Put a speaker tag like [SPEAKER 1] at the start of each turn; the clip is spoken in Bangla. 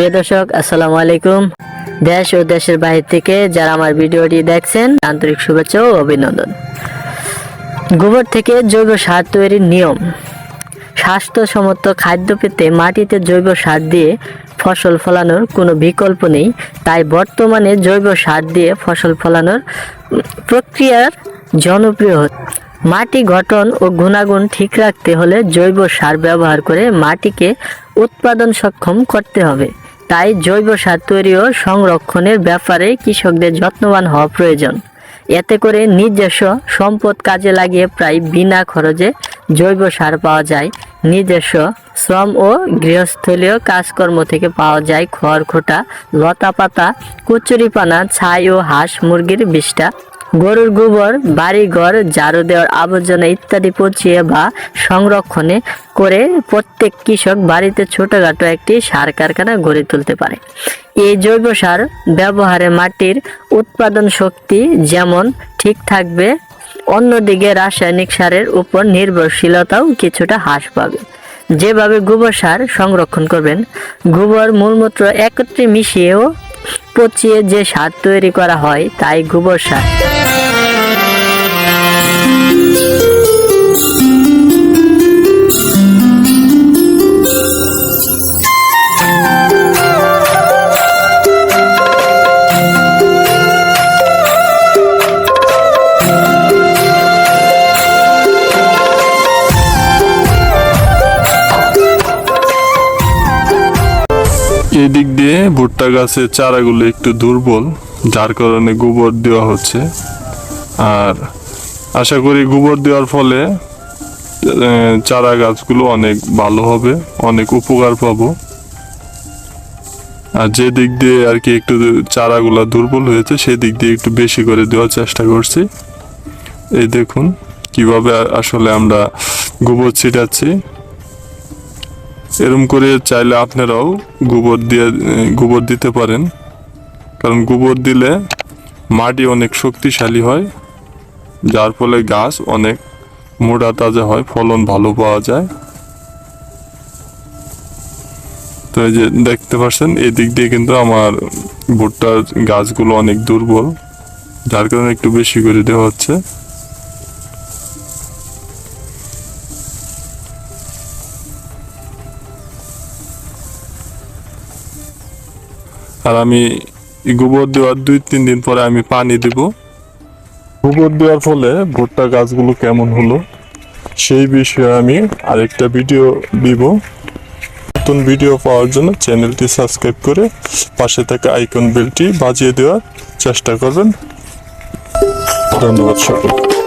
[SPEAKER 1] প্রিয় দর্শক, আসসালামু আলাইকুম। দেশ ও দেশের বাহির থেকে যারা আমার ভিডিওটি দেখছেন, আন্তরিক শুভেচ্ছা ও অভিনন্দন। গোবর থেকে জৈব সার তৈরির নিয়ম। স্বাস্থ্যসম্মত খাদ্য পেতে মাটিতে জৈব সার দিয়ে ফসল ফলানোর কোনো বিকল্প নেই। তাই বর্তমানে জৈব সার দিয়ে ফসল ফলানোর প্রক্রিয়ার জনপ্রিয় মাটি গঠন ও গুণাগুণ ঠিক রাখতে হলে জৈব সার ব্যবহার করে মাটিকে উৎপাদন সক্ষম করতে হবে। তাই জৈব সার তৈরি ও সংরক্ষণের ব্যাপারে কৃষকদের যত্নবান হওয়া প্রয়োজন। এতে করে নিজস্ব সম্পদ কাজে লাগিয়ে প্রায় বিনা খরচে জৈব সার পাওয়া যায়। নিজস্ব শ্রম ও গৃহস্থলীয় কাজকর্ম থেকে পাওয়া যায় খড়খোটা লতা পাতা কচুরিপানা, ছাই ও হাঁস মুরগির বিষ্ঠা। গরুর গোবর, বাড়িঘর ঝাড়ু দেওয়ার আবর্জনা ইত্যাদি পচিয়ে বা সংরক্ষণে করে প্রত্যেক কৃষক বাড়িতে ছোটখাটো একটি সার কারখানা গড়ে তুলতে পারে। এই জৈব সার ব্যবহারে মাটির উৎপাদন শক্তি যেমন ঠিক থাকবে, অন্যদিকে রাসায়নিক সারের উপর নির্ভরশীলতাও কিছুটা হ্রাস পাবে। যেভাবে গোবর সার সংরক্ষণ করবেন, গোবর মূলমূত্র একত্রে মিশিয়েও পচিয়ে যে সার তৈরি করা হয়, তাই গোবর সার।
[SPEAKER 2] এই দিক দিয়ে ভুট্টা গাছের চারাগুলো একটু দুর্বল, যার কারণে গোবর দেওয়া হচ্ছে। আর আশা করি গোবর দেওয়ার ফলে চারা গাছগুলো অনেক ভালো হবে, অনেক উপকার পাবো। আর যে দিক দিয়ে আর কি একটু চারাগুলো দুর্বল হয়েছে সেই দিক দিয়ে একটু বেশি করে দেওয়ার চেষ্টা করছি। এই দেখুন, কীভাবে আসলে আমরা গোবর ছিটাচ্ছি। এরম করে চাইলে আপনারাও গোবর দিয়ে, গোবর দিতে পারেন। কারণ গোবর দিলে মাটি অনেক শক্তিশালী হয়, যার ফলে গাছ অনেক মোটা তাজা হয়, ফলন ভালো পাওয়া যায়। তো এই যে দেখতে পাচ্ছেন এই দিক দিয়ে কিন্তু আমার ভুট্টার গাছগুলো অনেক দুর্বল, যার কারণে একটু বেশি করে দেওয়া হচ্ছে। আমি গোবর দেওয়ার দুই, তিন দিন পরে আমি পানি দেব। গোবর দেওয়ার ফলে ভুট্টা গাছগুলো কেমন হলো, সেই বিষয়ে আমি আরেকটা ভিডিও দিব। নতুন ভিডিও পাওয়ার জন্য চ্যানেলটি সাবস্ক্রাইব করে পাশে থাকা আইকন বেলটি বাজিয়ে দেওয়ার চেষ্টা করবেন। ধন্যবাদ সকলকে।